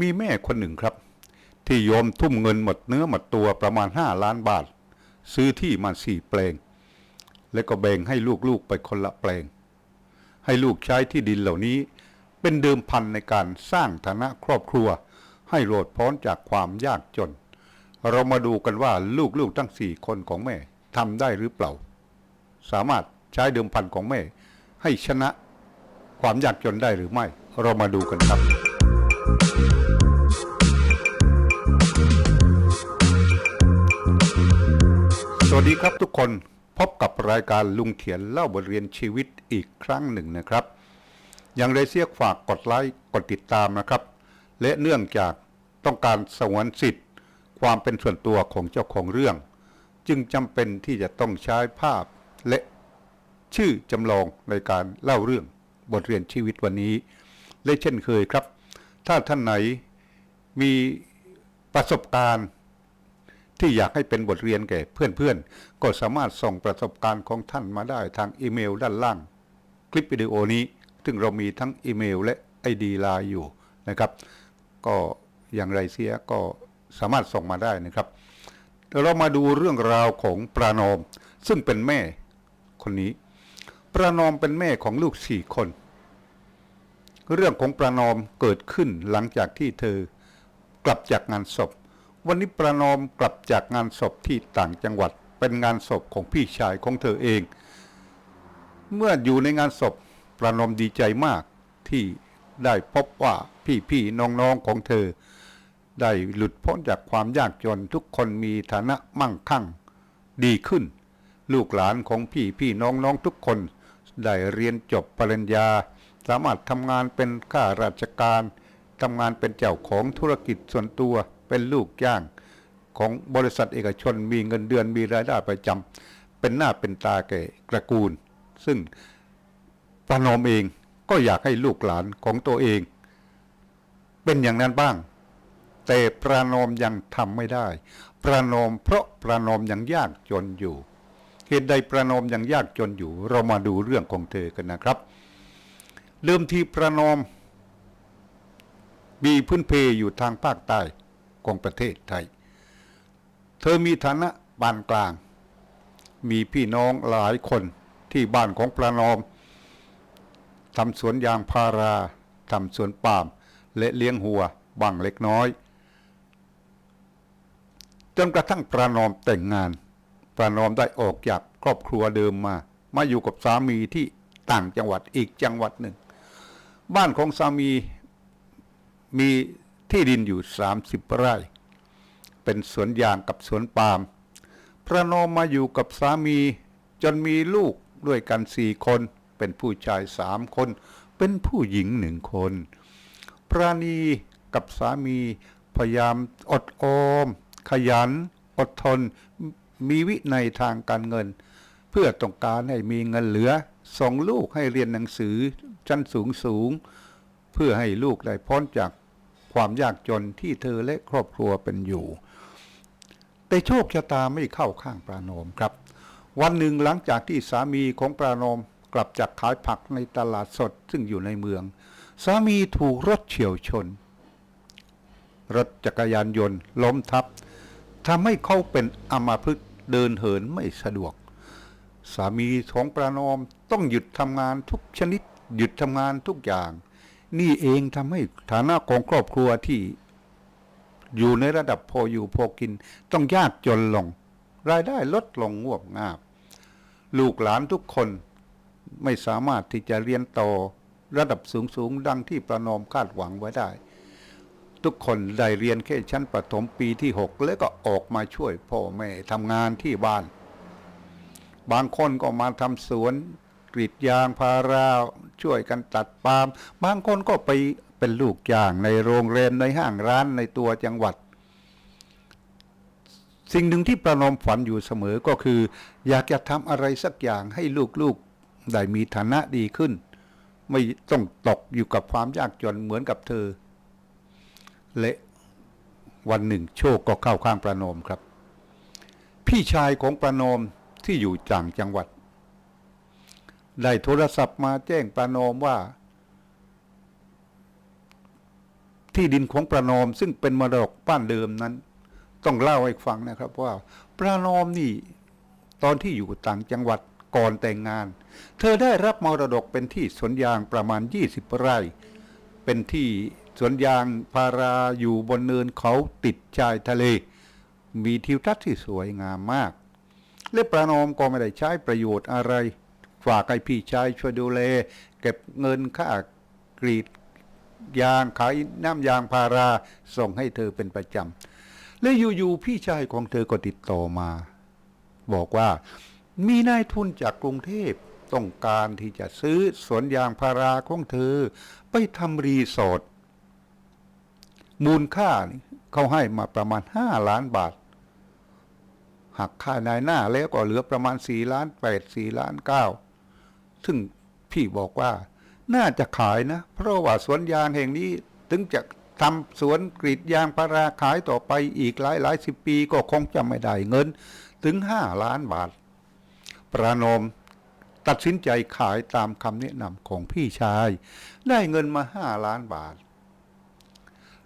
มีแม่คนหนึ่งครับ ที่ยอมทุ่มเงินหมดเนื้อหมดตัวประมาณ5ล้านบาท ซื้อที่มาสี่แปลง แล้วก็แบ่งให้ลูกๆไปคนละแปลง ให้ลูกใช้ที่ดินเหล่านี้เป็นเดิมพันในการสร้างฐานะครอบครัว ให้โรดพ้นจากความยากจน เรามาดูกันว่าลูกๆทั้งสี่คนของแม่ทำได้หรือเปล่า สามารถใช้เดิมพันของแม่ ให้ชนะความยากจนได้หรือไม่ เรามาดูกันครับ สวัสดีครับทุกคนพบกับรายการลุงเถียนเล่าบทเรียนชีวิตอีกครั้งหนึ่งนะครับ อย่างไรเสียกฝากกดไลค์กดติดตามนะครับ และเนื่องจากต้องการสงวนสิทธิ์ ความเป็นส่วนตัวของเจ้าของเรื่อง จึงจำเป็นที่จะต้องใช้ภาพและชื่อจำลองในการเล่าเรื่องบทเรียนชีวิตวันนี้ และเช่นเคยครับ ถ้าท่านไหนมีประสบการณ์ที่อยากให้เป็นบทเรียนแก่เพื่อนๆ ก็สามารถส่งประสบการณ์ของท่านมาได้ทางอีเมลด้านล่าง คลิปวิดีโอนี้ ซึ่งเรามีทั้งอีเมลและไอดีไลน์อยู่นะครับ ก็อย่างไรเสียก็สามารถส่งมาได้นะครับเดี๋ยวเรามาดูเรื่องราวของปรานอม ซึ่งเป็นแม่คนนี้ ปรานอมเป็นแม่ของลูกสี่คน เรื่องของประนอมเกิดขึ้นหลังจากที่เธอกลับจากงานศพ วันนี้ประนอมกลับจากงานศพที่ต่างจังหวัด เป็นงานศพของพี่ชายของเธอเอง เมื่ออยู่ในงานศพประนอมดีใจมากที่ได้พบว่าพี่ๆน้องๆของเธอ ได้หลุดพ้นจากความยากจนทุกคนมีฐานะมั่งคั่ง ดีขึ้น ลูกหลานของพี่พี่น้องน้องทุกคน ได้เรียนจบปริญญา สามารถทำงานเป็นข้าราชการทำงานเป็นเจ้าของธุรกิจส่วนตัวเป็นลูกจ้าง ของบริษัทเอกชนมีเงินเดือนมีรายได้ประจำเป็นหน้าเป็นตาแก่ตระกูล ซึ่งประนอมเองก็อยากให้ลูกหลานของตัวเอง เป็นอย่างนั้นบ้าง แต่ประนอมยังทำไม่ได้ ประนอมเพราะประนอมยังยากจนอยู่เหตุใดประนอมยังยากจนอยู่ เรามาดูเรื่องของเธอกันนะครับ เริ่มที่ประนอม มีพื้นเพอยู่ทางภาคใต้ของประเทศไทย เธอมีฐานะปานกลาง มีพี่น้องหลายคนที่บ้านของประนอมทำสวนยางพาราทำสวนปาล์มและเลี้ยงหัวบางเล็กน้อย จนกระทั่งประนอมแต่งงาน ประนอมได้ออกจากครอบครัวเดิมมา มาอยู่กับสามีที่ต่างจังหวัดอีกจังหวัดหนึ่ง บ้านของสามีมีที่ดินอยู่ 30 ไร่ เป็นสวนยางกับสวนปาล์มพระนมมาอยู่กับสามีจนมีลูกด้วยกันสี่คน เป็นผู้ชายสามคน เป็นผู้หญิงหนึ่งคนปราณีกับสามีพยายามอดออม ขยัน อดทน มีวินัยทางการเงิน เพื่อต้องการให้มีเงินเหลือ ส่งลูกให้เรียนหนังสือชั้นสูงสูง เพื่อให้ลูกได้พ้นจากความยากจนที่เธอและครอบครัวเป็นอยู่ แต่โชคชะตาไม่เข้าข้างปราโนมครับ วันหนึ่งหลังจากที่สามีของปราโนมกลับจากขายผักในตลาดสดซึ่งอยู่ในเมือง สามีถูกรถเฉียวชน รถจักรยานยนต์ล้มทับทำให้เขาเป็นอัมาพฤกเดินเหินไม่สะดวก สามีของประนอมต้องหยุดทำงานทุกชนิด หยุดทำงานทุกอย่าง นี่เองทำให้ฐานะของครอบครัวที่ อยู่ในระดับพออยู่พอกิน ต้องยากจนลง รายได้ลดลงงวบงาบ ลูกหลานทุกคนไม่สามารถที่จะเรียนต่อระดับสูงๆดังที่ประนอมคาดหวังไว้ได้ ทุกคนได้เรียนแค่ชั้นประถมปีที่ 6 แล้วก็ออกมาช่วยพ่อแม่ทำงานที่บ้าน บางคนก็มาทำสวนกรีดยางพาราช่วยกันตัดปาล์มบางคนก็ไปเป็นลูกจ้างในโรงแรมในห้างร้านในตัวจังหวัด สิ่งหนึ่งที่ประนอมฝันอยู่เสมอก็คือ อยากจะทำอะไรสักอย่างให้ลูกๆได้มีฐานะดีขึ้น ไม่ต้องตกอยู่กับความยากจนเหมือนกับเธอ และวันหนึ่งโชคก็เข้าข้างประนอมครับ พี่ชายของประนอม ที่อยู่ต่างจังหวัด ได้โทรศัพท์มาแจ้งประนอมว่า ที่ดินของประนอมซึ่งเป็นมรดกบ้านเดิมนั้น ต้องเล่าให้ฟังนะครับว่า ประนอมนี่ตอนที่อยู่ต่างจังหวัดก่อนแต่งงาน เธอได้รับมรดกเป็นที่สวนยางประมาณ 20 ไร่ เป็นที่สวนยางพาราอยู่บนเนินเขาติดชายทะเล มีทิวทัศน์ที่สวยงามมาก และประนอมก็ไม่ได้ใช้ประโยชน์อะไร ฝากให้พี่ชายช่วยดูแล เก็บเงินค่ากรีดยางขายน้ำยางพาราส่งให้เธอเป็นประจำ และอยู่ๆพี่ชายของเธอก็ติดต่อมา บอกว่ามีนายทุนจากกรุงเทพต้องการที่จะซื้อสวนยางพาราของเธอ ไปทำรีสอร์ทมูลค่านี่เขาให้มาประมาณห้าล้านบาท หักค่านายหน้าแล้วก็เหลือประมาณสี่ล้านแปดสี่ล้านเก้าซึ่งพี่บอกว่า น่าจะขายนะ เพราะว่าสวนยางแห่งนี้ถึงจะทำสวนกรีดยางพาราขายต่อไปอีกหลายหลายสิบปีก็คงจะไม่ได้เงิน ถึงห้าล้านบาท ประนมตัดสินใจขายตามคำแนะนำของพี่ชาย ได้เงินมาห้าล้านบาท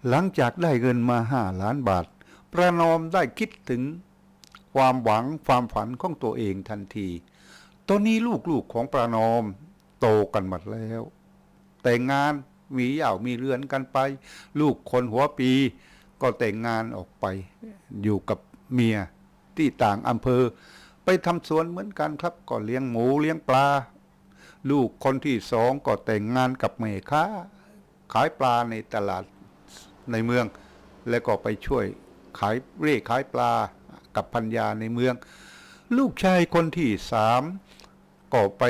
หลังจากได้เงินมาห้าล้านบาท ประนอมได้คิดถึง ความหวังความฝันของตัวเองทันที ตอนนี้ลูกๆของประนอม โตกันหมดแล้ว แต่งงานมีเหย่ามีเรือนกันไป ลูกคนหัวปี ก็แต่งงานออกไป อยู่กับเมียที่ต่างอำเภอ ไปทำสวนเหมือนกันครับ ก็เลี้ยงหมูเลี้ยงปลา ลูกคนที่สองก็แต่งงานกับแม่ค้า ขายปลาในตลาดในเมือง แล้วก็ไปช่วยขายเร่ขายปลา กับพันยาในเมือง ลูกชายคนที่สามก็ไป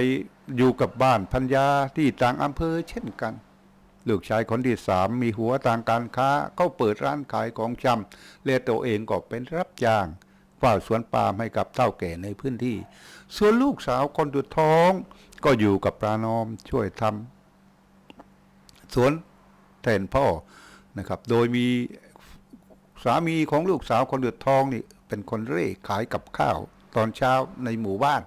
อยู่กับบ้านพันยาที่ต่างอำเภอเช่นกัน ลูกชายคนที่สามมีหัวทางการค้าเขาเปิดร้านขายของชำและตัวเองก็เป็นรับจ้างฝ้าสวนปาล์มให้กับเท่าแก่ในพื้นที่ ส่วนลูกสาวคนสุดท้องก็อยู่กับปรานอมช่วยทำสวนแทนพ่อนะครับ โดยมีสามีของลูกสาวคนสุดท้องนี่ เป็นคนเร่ขายกับข้าว ตอนเช้าในหมู่บ้าน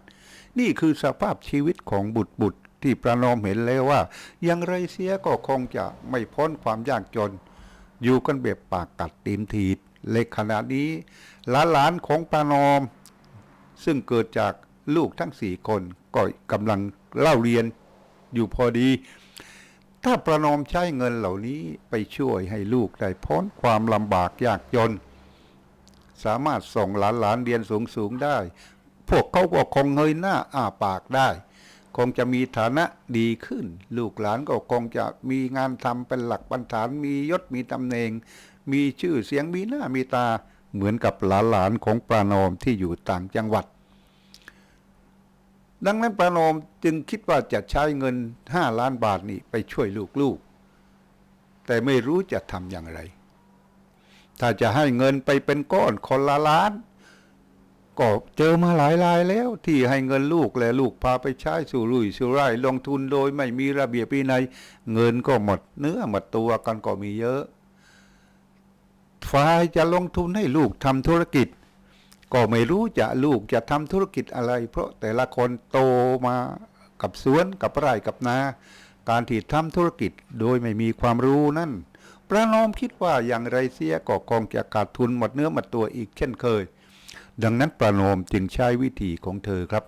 นี่คือสภาพชีวิตของบุตรบุตรที่ประนอมเห็นแล้วว่าอย่างไรเสียก็คงจะไม่พ้นความยากจน อยู่กันแบบปากกัดตีนถีดเล็กขนาดนี้ หลานๆของประนอม ซึ่งเกิดจากลูกทั้งสี่คนก็กำลังเล่าเรียนอยู่พอดี ถ้าประนอมใช้เงินเหล่านี้ไปช่วยให้ลูกได้พ้นความลำบากยากจน สามารถส่งหลานๆเรียนสูงๆได้ พวกเขาก็คงเงยหน้าอ้าปากได้ คงจะมีฐานะดีขึ้น ลูกหลานก็คงจะมีงานทำเป็นหลักบรรฐานมียศมีตำแหน่งมีชื่อเสียงมีหน้ามีตาเหมือนกับหลานๆของปรานอมที่อยู่ต่างจังหวัด ดังนั้นประนอมจึงคิดว่าจะใช้เงินห้าล้านบาทนี้ไปช่วยลูกๆ แต่ไม่รู้จะทำอย่างไร ถ้าจะให้เงินไปเป็นก้อนคนละล้านก็เจอมาหลายรายแล้ว ที่ให้เงินลูกและลูกพาไปใช้สู่รุ่ยสู่ไร่ลงทุนโดยไม่มีระเบียบวินัยเงินก็หมดเนื้อหมดตัวกันก็มีเยอะฝ่ายจะลงทุนให้ลูกทำธุรกิจ ก็ไม่รู้จะลูกจะทำธุรกิจอะไร เพราะแต่ละคนโตมากับสวนกับไร่กับนา การที่ทำธุรกิจโดยไม่มีความรู้นั่น ประนอมคิดว่าอย่างไรเสียก็คงจะขาดทุนหมดเนื้อหมดตัวอีกเช่นเคย ดังนั้นประนอมจึงใช้วิธีของเธอครับ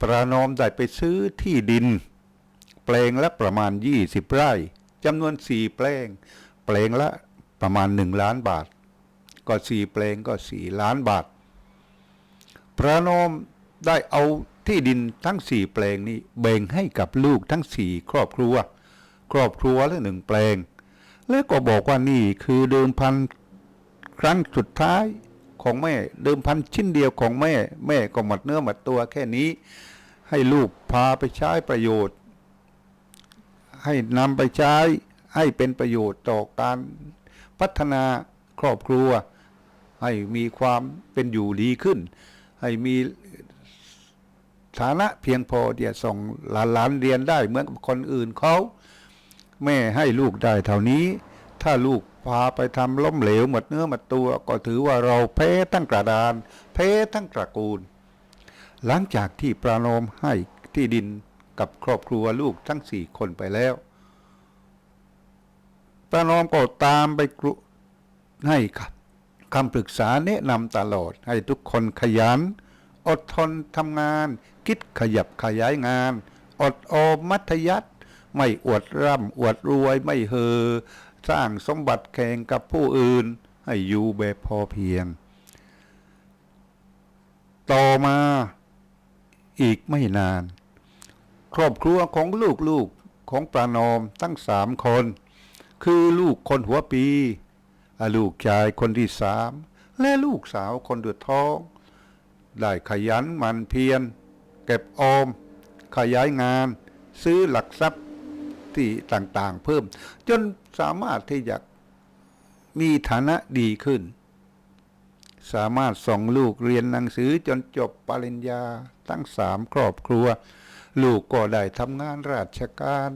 ประนอมได้ไปซื้อที่ดิน แปลงละประมาณ 20 ไร่จำนวน 4 แปลง แปลงละประมาณ 1 ล้านบาท ก็ 4 แปลงก็ 4 ล้านบาทประนอมได้เอาที่ดินทั้ง 4 แปลงนี้แบ่งให้กับลูกทั้ง 4 ครอบครัว ครอบครัวละหนึ่งแปลง แล้วก็บอกว่านี่คือเดิมพันครั้งสุดท้ายของแม่ เดิมพันชิ้นเดียวของแม่ แม่ก็หมดเนื้อหมดตัวแค่นี้ ให้ลูกพาไปใช้ประโยชน์ ให้นำไปใช้ให้เป็นประโยชน์ต่อการพัฒนาครอบครัว ให้มีความเป็นอยู่ดีขึ้น ให้มีฐานะเพียงพอที่จะส่งหลานๆเรียนได้เหมือนกับคนอื่นเขา แม่ให้ลูกได้เท่านี้ ถ้าลูกพาไปทำล้มเหลวหมดเนื้อหมดตัว ก็ถือว่าเราแพ้ทั้งกระดานแพ้ทั้งตระกูล หลังจากที่ประนอมให้ที่ดินกับครอบครัวลูกทั้งสี่คนไปแล้วปประนอมก็ตามไปกรุให้ครับคำปรึกษาแนะนำตลอด ให้ทุกคนขยัน อดทนทำงาน คิดขยับขยายงาน อดออมมัธยัติ ไม่อวดร่ำอวดรวยไม่เฮอ สร้างสมบัติแข่งกับผู้อื่น ให้อยู่แบบพอเพียง ต่อมาอีกไม่นาน ครอบครัวของลูกๆของประนอมทั้งสามคน คือลูกคนหัวปี ลูกชายคนที่สาม และลูกสาวคนเดือดท้อง ได้ขยันมันเพียรเก็บออม ขยายงาน ซื้อหลักทรัพย์ ที่ต่างๆ เพิ่ม จนสามารถที่จะมีฐานะดีขึ้น สามารถส่งลูกเรียนหนังสือจนจบปริญญาทั้งสามครอบครัว ลูกก็ได้ทำงานราชการ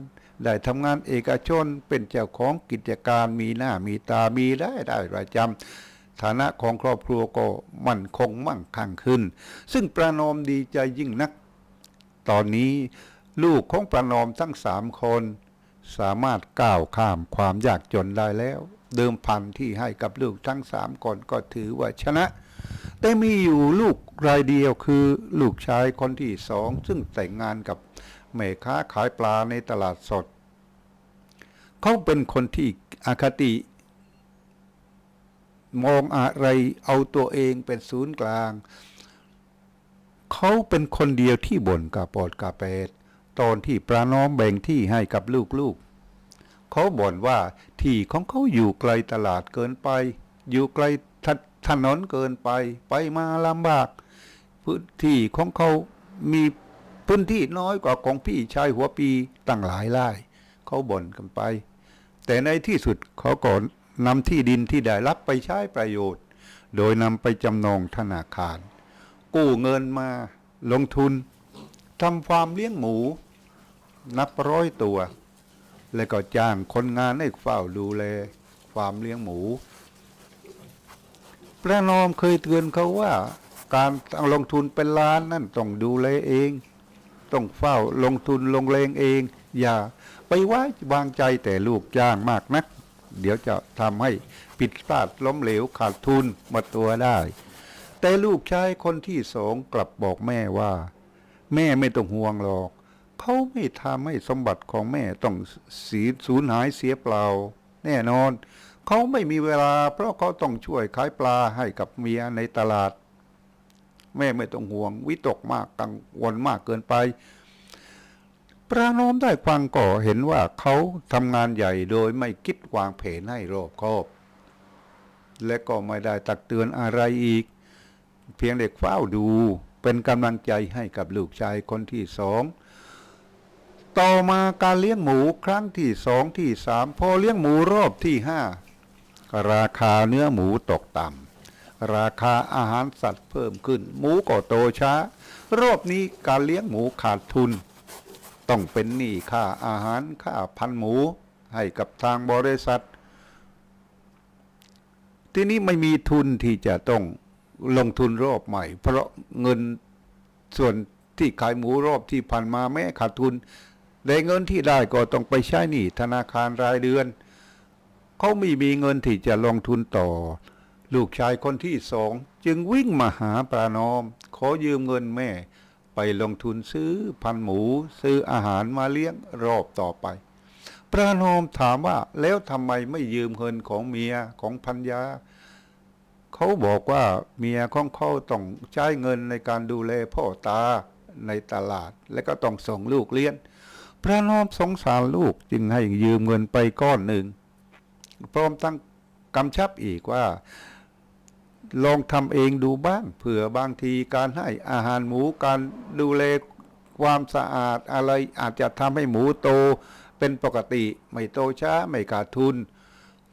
ได้ทำงานเอกชนเป็นเจ้าของกิจการมีหน้ามีตามีได้ได้ประจำฐานะของครอบครัวก็มั่นคงมั่งคั่งขึ้น ซึ่งประนอมดีใจยิ่งนัก ตอนนี้ลูกของประนอมทั้งสามคน สามารถก้าวข้ามความยากจนได้แล้ว เดิมพันที่ให้กับลูกทั้งสามคนก็ถือว่าชนะ แต่มีอยู่ลูกรายเดียวคือลูกชายคนที่สอง ซึ่งแต่งงานกับแม่ค้าขายปลาในตลาดสด เขาเป็นคนที่อคติ มองอะไรเอาตัวเองเป็นศูนย์กลาง เขาเป็นคนเดียวที่บ่นกาปอดกาเปด ตอนที่ปราน้อมแบ่งที่ให้กับลูกๆ เขาบ่นว่าที่ของเขาอยู่ไกลตลาดเกินไป อยู่ไกลถถนนเกินไป ไปมาลำบาก พื้นที่ของเขามีพื้นที่น้อยกว่าของพี่ชายหัวปีตั้งหลายไร่เขาบ่นกันไป แต่ในที่สุดเขาก็นำที่ดินที่ได้รับไปใช้ประโยชน์ โดยนำไปจำนองธนาคาร กู้เงินมาลงทุนทำฟาร์มเลี้ยงหมู นับร้อยตัว แล้วก็จ้างคนงานให้เฝ้าดูแลฟาร์มเลี้ยงหมูประนอมเคยเตือนเขาว่า การลงทุนเป็นล้านนั่นต้องดูแลเอง ต้องเฝ้าลงทุนลงแรงเอง อย่าไปไว้วางใจแต่ลูกจ้างมากนัก เดี๋ยวจะทำให้ผิดพลาดล้มเหลวขาดทุนหมดตัวได้ แต่ลูกชายคนที่สองกลับบอกแม่ว่า แม่ไม่ต้องห่วงหรอก เขาไม่ทำให้สมบัติของแม่ต้องสีสูญหายเสียเปล่า แน่นอน เขาไม่มีเวลา เพราะเขาต้องช่วยขายปลาให้กับเมียในตลาด แม่ไม่ต้องห่วง วิตกมากกังวลมากเกินไปประนอมได้ฟังก่อเห็นว่าเขาทำงานใหญ่โดยไม่คิดวางแผนให้รอบคอบ และก็ไม่ได้ตักเตือนอะไรอีก เพียงเด็กเฝ้าดูเป็นกำลังใจให้กับลูกชายคนที่สอง ต่อมาการเลี้ยงหมูครั้งที่สองที่สามพอเลี้ยงหมูรอบที่ห้าราคาเนื้อหมูตกต่ำราคาอาหารสัตว์เพิ่มขึ้น หมูก็โตช้า รอบนี้การเลี้ยงหมูขาดทุน ต้องเป็นหนี้ค่าอาหารค่าพันหมู ให้กับทางบริษัท ที่นี้ไม่มีทุนที่จะต้องลงทุนรอบใหม่ เพราะเงินส่วนที่ขายหมูรอบที่ผ่านมาแม้ขาดทุน ได้เงินที่ได้ก็ต้องไปใช้หนี้ธนาคารรายเดือน เขาไม่มีเงินที่จะลงทุนต่อ ลูกชายคนที่สองจึงวิ่งมาหาปรานอม ขอยืมเงินแม่ ไปลงทุนซื้อพันหมู ซื้ออาหารมาเลี้ยงรอบต่อไป ปรานอมถามว่าแล้วทำไมไม่ยืมเงินของเมียของพันยาเขาบอกว่าเมียของเขาต้องใช้เงินในการดูแลพ่อตาในตลาด และก็ต้องส่งลูกเรียน พระนอมสงสารลูกจึงให้ยืมเงินไปก้อนหนึ่งพร้อมตั้งกำชับอีกว่า ลองทำเองดูบ้างเผื่อบางทีการให้อาหารหมูการดูแลความสะอาดอะไรอาจจะทำให้หมูโตเป็นปกติไม่โตช้าไม่ขาดทุน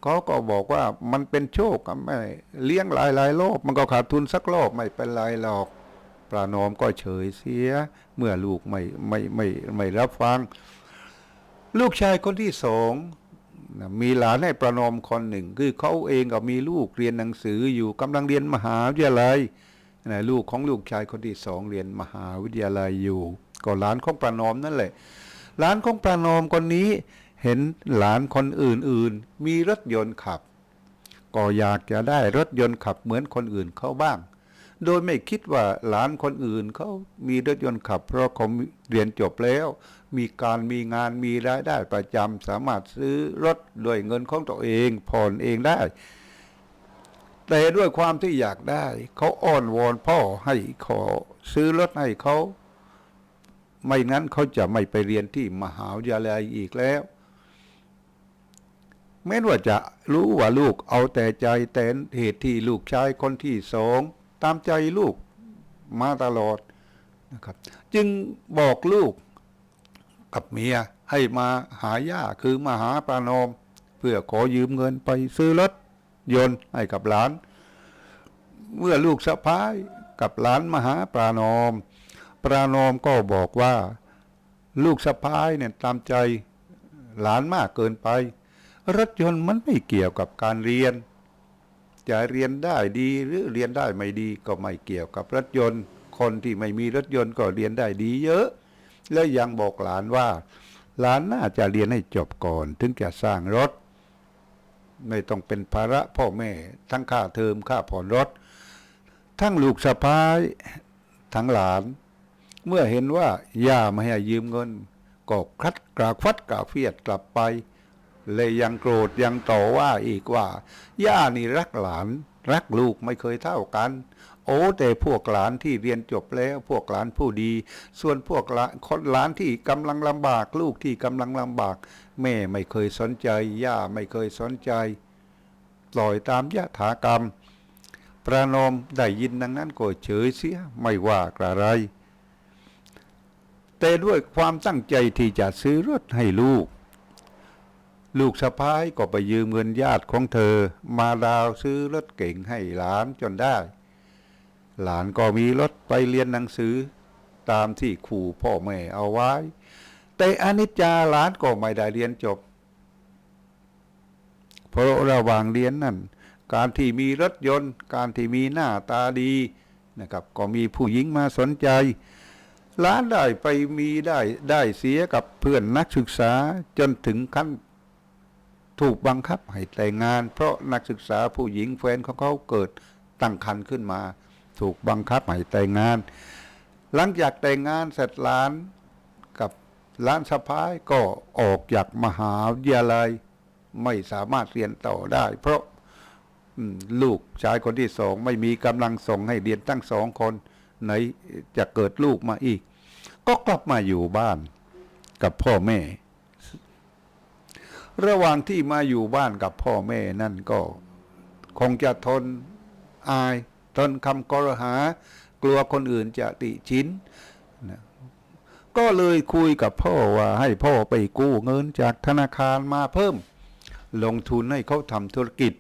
เขาก็บอกว่ามันเป็นโชคไม่เลี้ยงหลายหลายๆรอบมันก็ขาดทุนสักรอบไม่เป็นไรหรอก ปลานอมก็เฉยเสีย เมื่อลูกไม่ไม่ไม่ไม่รับฟัง ลูกชายคนที่สองมีหลานให้ประนอมคนหนึ่ง คือเขาเองก็มีลูกเรียนหนังสืออยู่กำลังเรียนมหาวิทยาลัยนะลูกของลูกชายคนที่สองเรียนมหาวิทยาลัยอยู่ ก็หลานของประนอมนั่นแหละหลานของประนอมคนนี้เห็นหลานคนอื่นๆ มีรถยนต์ขับ ก็อยากจะได้รถยนต์ขับเหมือนคนอื่นเขาบ้าง โดยไม่คิดว่าหลานคนอื่นเขามีรถยนต์ขับ เพราะเขาเรียนจบแล้ว มีการมีงานมีรายได้ประจำสามารถซื้อรถด้วยเงินของตัวเองผ่อนเองได้ แต่ด้วยความที่อยากได้ เขาอ้อนวอนพ่อให้ขอซื้อรถให้เขา ไม่งั้นเขาจะไม่ไปเรียนที่มหาวิทยาลัยอีกแล้วแม้ว่าจะรู้ว่าลูกเอาแต่ใจแต่เหตุที่ลูกชายคนที่สอง ตามใจลูกมาตลอดนะครับ จึงบอกลูกกับเมียให้มาหาย่าคือมาหาปานอม เพื่อขอยืมเงินไปซื้อรถยนต์ให้กับหลาน เมื่อลูกสะพ้ายกับหลานมาหาปานอม ปานอมก็บอกว่าลูกสะพ้ายเนี่ยตามใจหลานมากเกินไป รถยนต์มันไม่เกี่ยวกับการเรียน จะเรียนได้ดีหรือเรียนได้ไม่ดีก็ไม่เกี่ยวกับรถยนต์ คนที่ไม่มีรถยนต์ก็เรียนได้ดีเยอะ แล้วยังบอกหลานว่า หลานน่าจะเรียนให้จบก่อน ถึงจะสร้างรถ ไม่ต้องเป็นภาระพ่อแม่ ทั้งค่าเทอมค่าผ่อนรถ ทั้งลูกสะพ้ายทั้งหลาน เมื่อเห็นว่าย่าไม่ให้ยืมเงินก็คัดกรากฟัดกราเฟียดกลับไป เลยยังโกรธยังต่อว่าอีกว่า ย่านี่รักหลาน รักลูกไม่เคยเท่ากัน โอ้แต่พวกหลานที่เรียนจบแล้วพวกหลานผู้ดี ส่วนพวกหลานคนหลานที่กำลังลำบากลูกที่กำลังลำบาก แม่ไม่เคยสนใจ ย่าไม่เคยสนใจปล่อยตามยถากรรม ประนมได้ยินดังนั้นก็เฉยเสียไม่ว่ากระไรแต่ด้วยความตั้งใจที่จะซื้อรถให้ลูก ลูกสะพ้ายก็ไปยืมเงินญาติของเธอ มาดาวซื้อรถเก่งให้หลานจนได้ หลานก็มีรถไปเรียนหนังสือ ตามที่ครูพ่อแม่เอาไว้ แต่อนิจจาหลานก็ไม่ได้เรียนจบ เพราะระหว่างเรียนนั่น การที่มีรถยนต์ การที่มีหน้าตาดีนะครับ ก็มีผู้หญิงมาสนใจล้านได้ไปมีได้ได้เสียกับเพื่อนนักศึกษาจนถึงขั้น ถูกบังคับให้แต่งงาน เพราะนักศึกษาผู้หญิงแฟนของเขาเกิดตั้งครรภ์ขึ้นมา ถูกบังคับให้แต่งงาน หลังจากแต่งงานเสร็จล้านกับล้านสะพ้ายก็ออกจากมหาวิทยาลัยไม่สามารถเรียนต่อได้ เพราะลูกชายคนที่สองไม่มีกำลังส่งให้เรียนตั้งสองคนไหนจะเกิดลูกมาอีก ก็กลับมาอยู่บ้านกับพ่อแม่ ระหว่างที่มาอยู่บ้านกับพ่อแม่นั่นก็ คงจะทนอาย ทนคำกรหา กลัวคนอื่นจะติชินนะก็เลยคุยกับพ่อว่าให้พ่อไปกู้เงินจากธนาคารมาเพิ่ม ลงทุนให้เขาทำธุรกิจ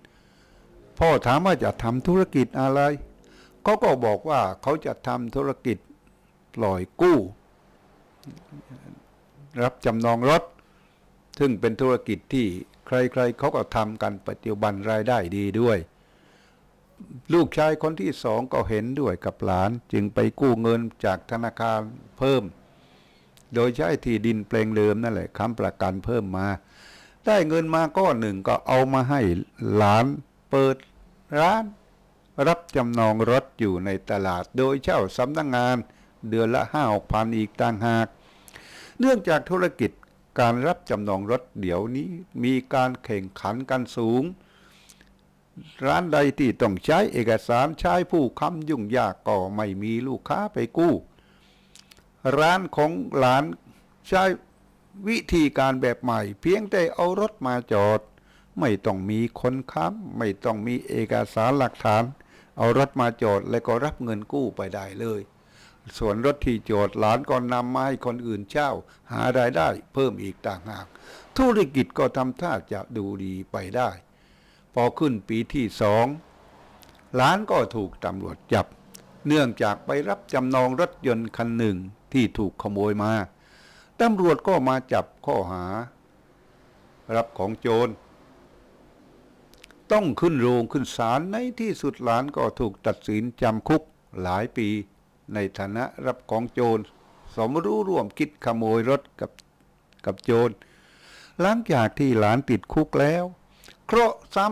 พ่อถามว่าจะทำธุรกิจอะไรเขาก็บอกว่าเขาจะทำธุรกิจปล่อยกู้ รับจำนองรถ ซึ่งเป็นธุรกิจที่ใครๆเขาก็ทำกันปัจจุบันรายได้ดีด้วย ลูกชายคนที่สองก็เห็นด้วยกับหลานจึงไปกู้เงินจากธนาคารเพิ่ม โดยใช้ที่ดินเปลงเดิมนั่นแหละค้ำประกันเพิ่มมา ได้เงินมาก้อนหนึ่งก็เอามาให้หลานเปิดร้านรับจำนองรถอยู่ในตลาดโดยเช่าสำนักงงาน เดือนละห้าหกพันอีกต่างหาก เนื่องจากธุรกิจ การรับจำนองรถเดี๋ยวนี้มีการแข่งขันกันสูง ร้านใดที่ต้องใช้เอกสารใช้ผู้ค้ำยุ่งยากก็ไม่มีลูกค้าไปกู้ ร้านของหลานใช้วิธีการแบบใหม่ เพียงแต่เอารถมาจอด ไม่ต้องมีคนค้ำไม่ต้องมีเอกสารหลักฐาน เอารถมาจอดแล้วก็รับเงินกู้ไปได้เลย ส่วนรถที่โจทย์หลานก็นำมาให้คนอื่นเช่า หารายได้เพิ่มอีกต่างหาก ธุรกิจก็ทำท่าจะดูดีไปได้ พอขึ้นปีที่สองหลานก็ถูกตำรวจจับ เนื่องจากไปรับจำนองรถยนต์คันหนึ่งที่ถูกขโมยมาตำรวจก็มาจับข้อหา รับของโจร ต้องขึ้นโรงขึ้นศาลในที่สุดหลานก็ถูกตัดสินจำคุกหลายปี ในฐานะรับของโจร สมรู้ร่วมคิดขโมยรถกับกับโจร หลังจากที่หลานติดคุกแล้ว เคราะซ้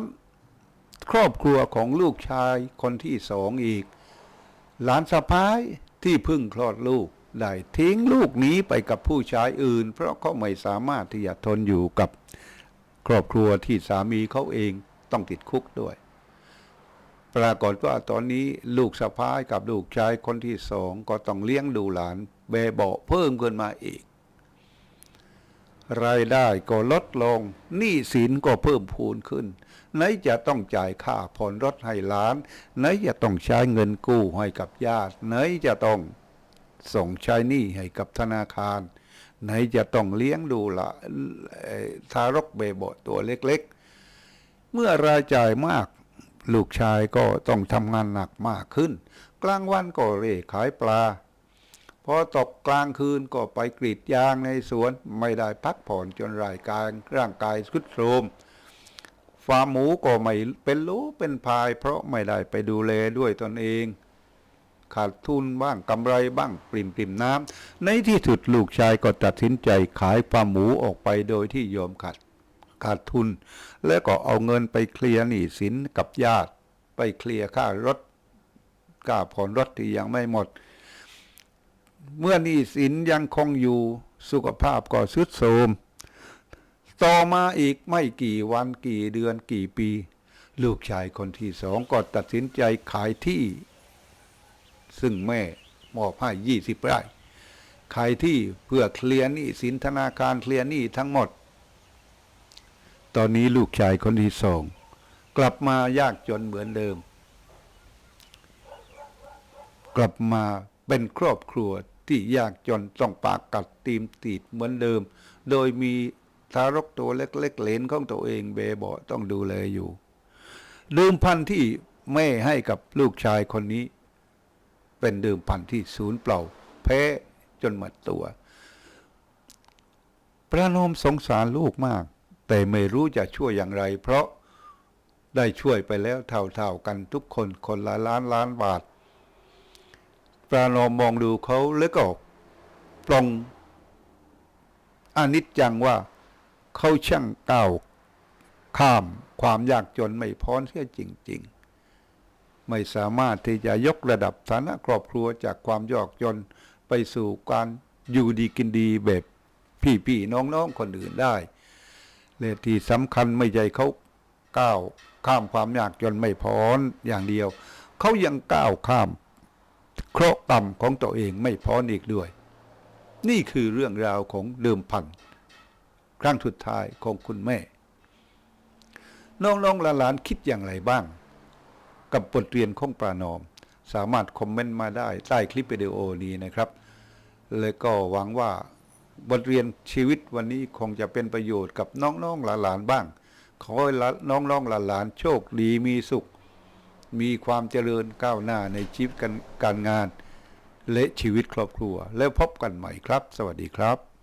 ำครอบครัวของลูกชายคนที่สองอีก หลานสะพ้ายที่เพึ่งคลอดลูกได้ทิ้งลูกนี้ไปกับผู้ชายอื่น เพราะเขาไม่สามารถที่จะทนอยู่กับ ครอบครัวที่สามีเขาเองต้องติดคุกด้วย ปรากฏว่าตอนนี้ลูกสะพ้ายกับลูกชายคนที่สองก็ต้องเลี้ยงดูหลานเบเบาเพิ่มขึ้นมาอีก รายได้ก็ลดลงหนี้สินก็เพิ่มพูนขึ้น ไหนจะต้องจ่ายค่าผ่อนรถให้หลาน ไหนจะต้องใช้เงินกู้ให้กับญาติ ไหนจะต้องส่งใช้หนี้ให้กับธนาคาร ไหนจะต้องเลี้ยงดูละทารกเบเบาตัวเล็ก ๆ เมื่อรายจ่ายมาก ลูกชายก็ต้องทำงานหนักมากขึ้น กลางวันก็เร่ขายปลา พอตกกลางคืนก็ไปกรีดยางในสวนไม่ได้พักผ่อนจนร่างกายร่างกายสุดโทรมฟาร์มหมูก็ไม่เป็นรู้เป็นพาย เพราะไม่ได้ไปดูแลด้วยตนเอง ขาดทุนบ้างกำไรบ้างปริมปริมน้ำในที่สุดลูกชายก็ตัดสินใจขายฟาร์มหมูออกไปโดยที่ยอมขาด ขาดทุน แล้วก็เอาเงินไปเคลียร์หนี้สินกับญาติ ไปเคลียร์ค่ารถค่าผ่อนรถที่ยังไม่หมด เมื่อหนี้สินยังคงอยู่สุขภาพก็ทรุดโทรมต่อมาอีกไม่กี่วันกี่เดือนกี่ปี ลูกชายคนที่สองก็ตัดสินใจขายที่ ซึ่งแม่มอบให้ยี่สิบไร่ขายที่เพื่อเคลียร์หนี้สินธนาคารเคลียร์หนี้ทั้งหมด ตอนนี้ลูกชายคนที่สองกลับมายากจนเหมือนเดิม กลับมาเป็นครอบครัวที่ยากจนต้องปากกัดตีมตีดเหมือนเดิม โดยมีทารกตัวเล็กๆ เหลนของตัวเองเบเบาต้องดูแลอยู่เดิมพันที่แม่ให้กับลูกชายคนนี้ เป็นเดิมพันที่ศูนย์เปล่า แพ้จนหมดตัวประนมสงสารลูกมาก แต่ไม่รู้จะช่วยอย่างไร เพราะได้ช่วยไปแล้วเท่าๆกันทุกคนคนละล้านล้านบาท ปรานอมมองดูเขาแล้วก็ปลงอนิจจังว่าเขาช่างก้าวข้ามความยากจนไม่พ้นเสียจริง ๆ ไม่สามารถที่จะยกระดับฐานะครอบครัวจากความยากจนไปสู่การอยู่ดีกินดีแบบพี่ๆน้องๆคนอื่นได้ และที่สำคัญไม่ใช่เขาก้าวข้ามความยากจนไม่พ้นอย่างเดียว เขายังก้าวข้ามเคราะห์กรรมของตัวเองไม่พ้นอีกด้วย นี่คือเรื่องราวของเดิมพันครั้งสุดท้ายของคุณแม่ น้องๆหลานๆคิดอย่างไรบ้าง กับบทเรียนของปรานอม สามารถคอมเมนต์มาได้ใต้คลิปวิดีโอนี้นะครับเลยก็หวังว่า บทเรียนชีวิตวันนี้คงจะเป็นประโยชน์กับน้องๆหลานๆบ้าง ขอให้น้องๆหลานๆโชคดีมีสุข มีความเจริญก้าวหน้าในชีวิตการงาน และชีวิตครอบครัว แล้วพบกันใหม่ครับ สวัสดีครับ